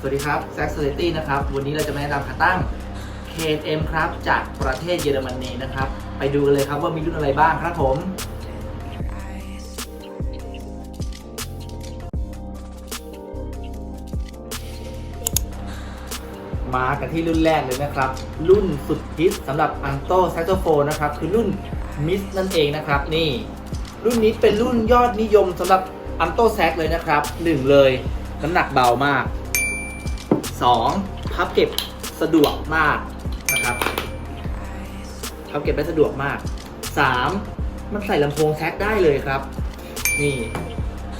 สวัสดีครับแซค s ซ l ตี้นะครับ วันนี้เราจะมาแนะนำขาตั้ง KM ครับ จากประเทศเยอรมนีนะครับ ไปดูกันเลยครับว่ามีรุ่นอะไรบ้างครับผมมากันที่รุ่นแรกเลยนะครับ รุ่นสุดฮิตสำหรับอันโตแซกโซโฟนนะครับ คือรุ่นมิสนั่นเองนะครับ นี่ รุ่นนี้เป็นรุ่นยอดนิยมสำหรับอันโตแซกเลยนะครับหนึ่งเลยน้ำหนักเบามาก 2. พับเก็บสะดวกมากนะครับพับเก็บได้สะดวกมาก 3. มันใส่ลำโพงแซกได้เลยครับ นี่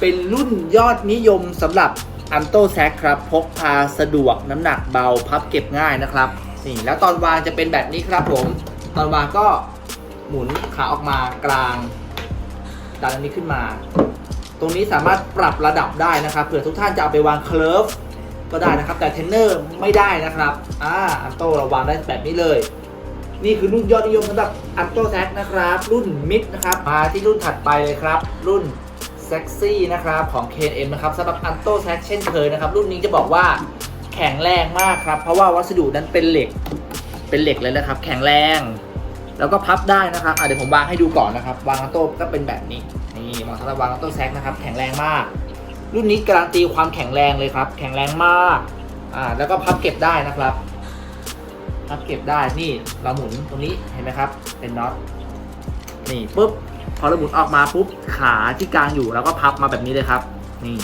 เป็นรุ่นยอดนิยมสำหรับอันโตแซกครับ พกพาสะดวกน้ำหนักเบาพับเก็บง่ายนะครับนี่แล้วตอนวางจะเป็นแบบนี้ครับผม ตอนวางก็หมุนขาออกมากลางดันอันนี้ขึ้นมา ตรงนี้สามารถปรับระดับได้นะครับเผื่อทุกท่านจะเอาไปวางเคลิร์ฟ ก็ได้นะครับ แต่เทรนเนอร์ไม่ได้นะครับอ่าอันโตเราวางได้แบบนี้เลย นี่คือรุ่นยอดนิยมสำหรับอันโตแซกนะครับ รุ่นมิดนะครับมาที่รุ่นถัดไปเลยครับ รุ่นเซ็กซี่นะครับของ KM นะครับสำหรับอันโตแซกเช่นเคยนะครับ รุ่นนี้จะบอกว่าแข็งแรงมากครับ เพราะว่าวัสดุนั้นเป็นเหล็กเป็นเหล็กเลยนะครับ แข็งแรง แล้วก็พับได้นะครับเดี๋ยวผมวางให้ดูก่อนนะครับ วางอันโตก็เป็นแบบนี้นี่มาะสำหรับวางอันโต้แซกนะครับ แข็งแรงมาก รุ่นนี้การันตีความแข็งแรงเลยครับ แข็งแรงมาก อ่า แล้วก็พับเก็บได้นะครับ พับเก็บได้นี่เราหมุนตรงนี้เห็นไหมครับ เป็นน็อตนี่ปุ๊บพอเราหมุนออกมาปุ๊บขาที่กลางอยู่แล้วก็พับมาแบบนี้เลยครับ นี่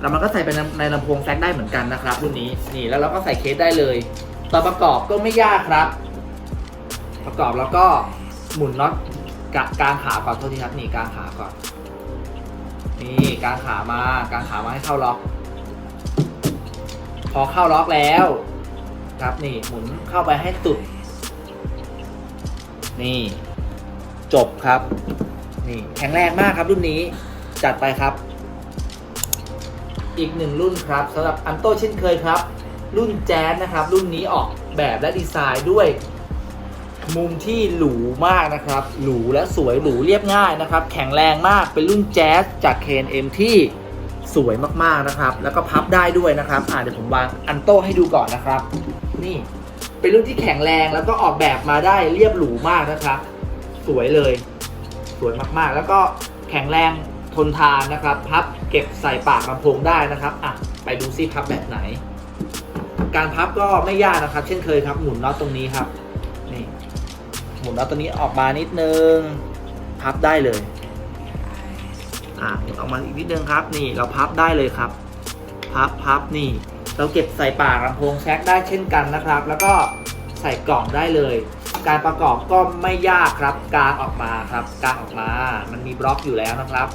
แล้วมันก็ใส่ไปในลำโพงแซกได้เหมือนกันนะครับ รุ่นนี้นี่แล้วเราก็ใส่เคสได้เลยต่อประกอบก็ไม่ยากครับ ประกอบแล้วก็หมุนน็อตกะกลางขาก่อนโทษทีครับนี่กลางขาก่อน นี่กางขามากางขามาให้เข้าล็อก พอเข้าล็อกแล้ว ครับนี่หมุนเข้าไปให้สุด นี่ จบครับ นี่แข็งแรงมากครับรุ่นนี้จัดไปครับ อีกหนึ่งรุ่นครับสำหรับอันโตเช่นเคยครับ รุ่นแจ๊สนะครับ รุ่นนี้ออกแบบและดีไซน์ด้วย มุมที่หรูมากนะครับ หรูและสวยหรูเรียบง่ายนะครับ แข็งแรงมากเป็นรุ่นแจ๊สจาก KNM ที่สวยมากๆนะครับ แล้วก็พับได้ด้วยนะครับอ่าเดี๋ยวผมวางอันโต้ให้ดูก่อนนะครับ นี่เป็นรุ่นที่แข็งแรงแล้วก็ออกแบบมาได้เรียบหรูมากนะครับ สวยเลย สวยมากๆ แล้วก็แข็งแรงทนทานนะครับ พับเก็บใส่ปากลำโพงได้นะครับอะไปดูซิพับแบบไหน การพับก็ไม่ยากนะครับ เช่นเคยครับหมุนน็อตตรงนี้ครับ หมุนน็อตตัวนี้ออกมานิดนึง พับได้เลย อ่าหมุนออกมาอีกนิดนึงครับ นี่เราพับได้เลยครับ พับพับนี่ เราเก็บใส่ปากลำโพงแซกได้เช่นกันนะครับ แล้วก็ใส่กล่องได้เลย การประกอบก็ไม่ยากครับ กางออกมาครับ กางออกมา มันมีบล็อกอยู่แล้วนะครับ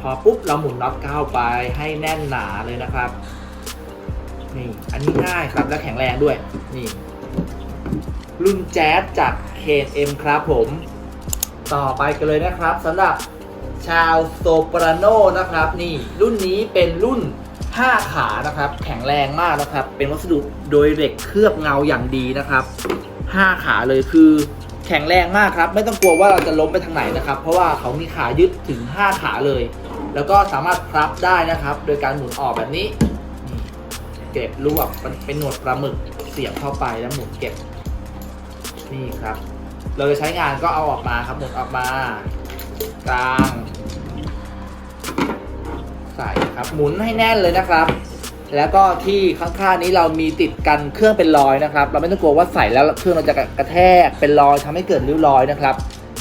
พอปุ๊บเราหมุนน็อตเข้าไปให้แน่นหนาเลยนะครับ นี่ อันนี้ง่ายครับและแข็งแรงด้วย นี่ รุ่นแจ๊สจาก KM ครับผม ต่อไปกันเลยนะครับสำหรับชาวโซปราโนนะครับ นี่รุ่นนี้เป็นรุ่น 5 ขานะครับ แข็งแรงมากนะครับ เป็นวัสดุโดยเหล็กเคลือบเงาอย่างดีนะครับ 5 ขาเลยคือแข็งแรงมากครับ ไม่ต้องกลัวว่าเราจะล้มไปทางไหนนะครับ เพราะว่าเขามีขายึดถึง 5 ขาเลย แล้วก็สามารถพับได้นะครับ โดยการหมุนออกแบบนี้ เก็บรวบมันเป็นหนวดปลาหมึกเสียบเข้าไปแล้วหมุนเก็บ นี่ครับ เราจะใช้งานก็เอาออกมาครับหมุนออกมากลางใส่ครับหมุนให้แน่นเลยนะครับ แล้วก็ที่ข้างๆนี้เรามีติดกันเครื่องเป็นรอยนะครับ เราไม่ต้องกลัวว่าใส่แล้วเครื่องเราจะกระแทกเป็นรอยทำให้เกิดริ้วรอยนะครับ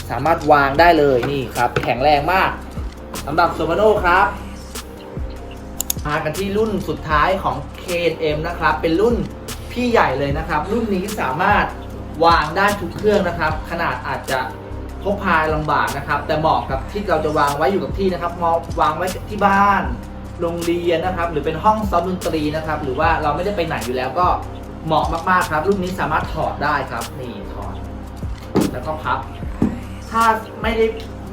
สามารถวางได้เลยนี่ครับ แข็งแรงมากสำหรับโซมาโนครับมากันที่รุ่นสุดท้ายของ KM นะครับ เป็นรุ่นพี่ใหญ่เลยนะครับ รุ่นนี้สามารถ วางได้ทุกเครื่องนะครับ ขนาดอาจจะพกพาลำบากนะครับ แต่เหมาะกับที่เราจะวางไว้อยู่กับที่นะครับมองวางไว้ที่บ้าน โรงเรียนนะครับ หรือเป็นห้องซ้อมดนตรีนะครับ หรือว่าเราไม่ได้ไปไหนอยู่แล้วก็เหมาะมากๆครับ รุ่นนี้สามารถถอดได้ครับ นี่ถอด แล้วก็พับ ถ้าไม่ได้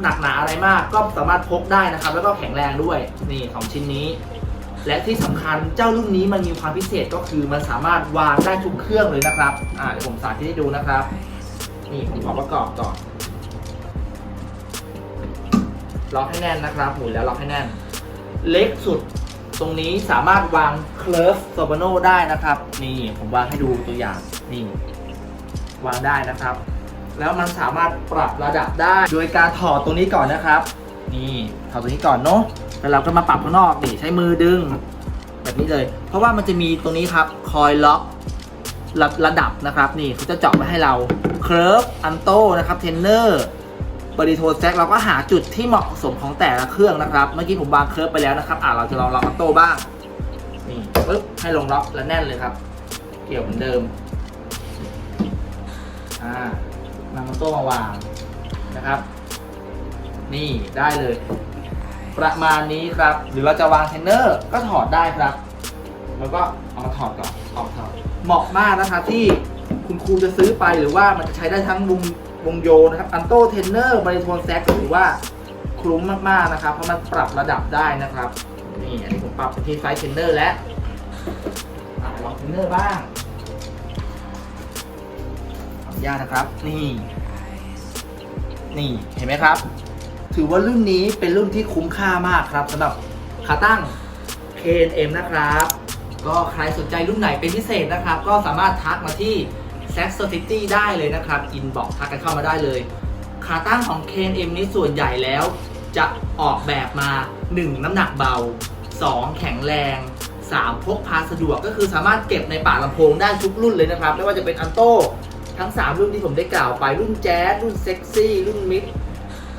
หนักหนาอะไรมากก็สามารถพกได้นะครับ แล้วก็แข็งแรงด้วย นี่ของชิ้นนี้ และที่สำคัญเจ้ารุ่นนี้มันมีความพิเศษก็คือมันสามารถวางได้ทุกเครื่องเลยนะครับ อ่าเดี๋ยวผมสาธิตให้ดูนะครับ นี่ผมขอประกอบก่อนล็อกให้แน่นนะครับหมุนแล้วล็อกให้แน่น เล็กสุดตรงนี้สามารถวางเคลิร์ฟโซบาโนได้นะครับ นี่ผมวางให้ดูตัวอย่างนี่วางได้นะครับ แล้วมันสามารถปรับระดับได้ โดยการถอดตรงนี้ก่อนนะครับ นี่ถอดตรงนี้ก่อนเนาะ แล้วเราก็มาปรับข้างนอกนี่ใช้มือดึง แบบนี้เลย เพราะว่ามันจะมีตรงนี้ครับคอยล็อกระระดับนะครับ นี่เขาจะเจาะมาให้เราเคิร์ฟอันโตนะครับเทนเนอร์บริโทแซกเราก็หาจุดที่เหมาะสมของแต่ละเครื่องนะครับ เมื่อกี้ผมวางเคิร์ฟไปแล้วนะครับ อ่าเราจะลองล็อกอันโตบ้างนี่ปึ๊บให้ลงล็อกและแน่นเลยครับ เกี่ยวเหมือนเดิมอ่านำอันโตมาวางนะครับ นี่ได้เลย ประมาณนี้ครับ หรือเราจะวางเทนเนอร์ก็ถอดได้ครับ แล้วก็เอามาถอดก่อนออกถอดเหมาะมากนะครับที่คุณครูจะซื้อไปหรือว่ามันจะใช้ได้ทั้งวงวงโยนะครับอันโตเทนเนอร์บริโทนแซกถือว่าคุ้มมากๆนะครับ เพราะมันปรับระดับได้นะครับ นี่อันนี้ผมปรับเป็นที่ไซส์เทนเนอร์แล้วอลองเทนเนอร์บ้างขออนุญาตนะครับ นี่ นี่เห็นไหมครับ ถือว่ารุ่นนี้เป็นรุ่นที่คุ้มค่ามากครับสำหรับขาตั้ง KNM นะครับ ก็ใครสนใจรุ่นไหนเป็นพิเศษนะครับ ก็สามารถทักมาที่ s a x o c i t y ได้เลยนะครับอินบอกทักกันเข้ามาได้เลย ขาตั้งของ KNM นี้ส่วนใหญ่แล้ว จะออกแบบมา 1 น้ำหนักเบา 2 แข็งแรง 3 พกพาสะดวกก็คือสามารถเก็บในป่ากลำโพงได้ทุกรุ่นเลยนะครับ ไม่ว่าจะเป็นอันโต้ทั้ง 3 รุ่นที่ผมได้กล่าวไปรุ่นแจ๊สรุ่นเซ็กซี่รุ่นมิด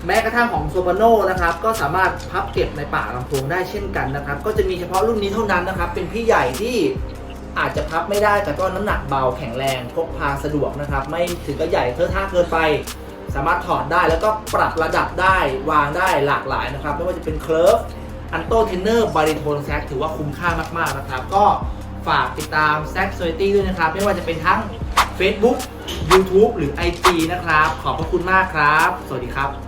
แม้กระทั่งของโซบาโนนะครับก็สามารถพับเก็บในปากลำโพงได้เช่นกันนะครับ ก็จะมีเฉพาะรุ่นนี้เท่านั้นนะครับ เป็นพี่ใหญ่ที่อาจจะพับไม่ได้แต่ก็น้ำหนักเบาแข็งแรงพกพาสะดวกนะครับ ไม่ถึงกับใหญ่เทอะท่าเกินไป สามารถถอดได้แล้วก็ปรับระดับได้วางได้หลากหลายนะครับ ไม่ว่าจะเป็นเคลิร์ฟอันโตเทนเนอร์บาริโทนแซกถือว่าคุ้มค่ามากๆนะครับ ก็ฝากติดตามแซกโซ i ตี้ด้วยนะครับ ไม่ว่าจะเป็นทั้ง Facebook YouTube หรือ IG นะครับ ขอบพระคุณมากครับ สวัสดีครับ